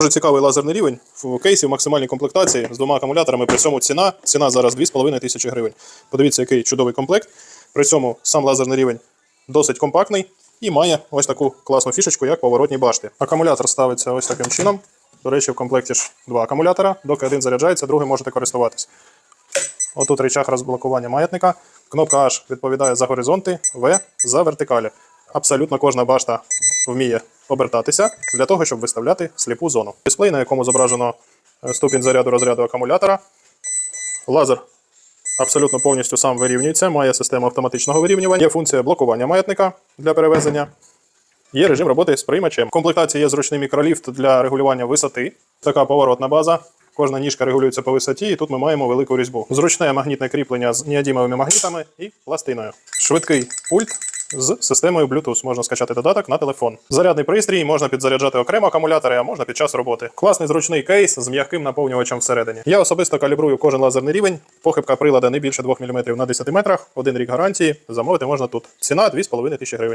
Дуже цікавий лазерний рівень в кейсі в максимальній комплектації з двома акумуляторами. При цьому ціна, ціна зараз 2,5 тисячі гривень. Подивіться, який чудовий комплект. При цьому сам лазерний рівень досить компактний і має ось таку класну фішечку, як поворотні башти. Акумулятор ставиться ось таким чином. До речі, в комплекті ж два акумулятора. Доки один заряджається, другий можете користуватись. Отут рычаг розблокування маятника. Кнопка H відповідає за горизонти, V за вертикалі. Абсолютно кожна башта вміє обертатися для того, щоб виставляти сліпу зону. Дисплей, на якому зображено е, ступінь заряду розряду акумулятора. Лазер абсолютно повністю сам вирівнюється, має систему автоматичного вирівнювання, є функція блокування маятника для перевезення. Є режим роботи з приймачем. В комплектації є зручний мікроліфт для регулювання висоти. Така поворотна база. Кожна ніжка регулюється по висоті, і тут ми маємо велику різьбу. Зручне магнітне кріплення з неодімовими магнітами і пластиною. Швидкий пульт з системою Bluetooth. Можна скачати додаток на телефон. Зарядний пристрій можна підзаряджати окремо акумулятори, а можна під час роботи. Класний зручний кейс з м'яким наповнювачем всередині. Я особисто калібрую кожен лазерний рівень. Похибка прилада не більше 2 мм на 10 метрах. Один рік гарантії. Замовити можна тут. Ціна 2,5 тисячі гривень.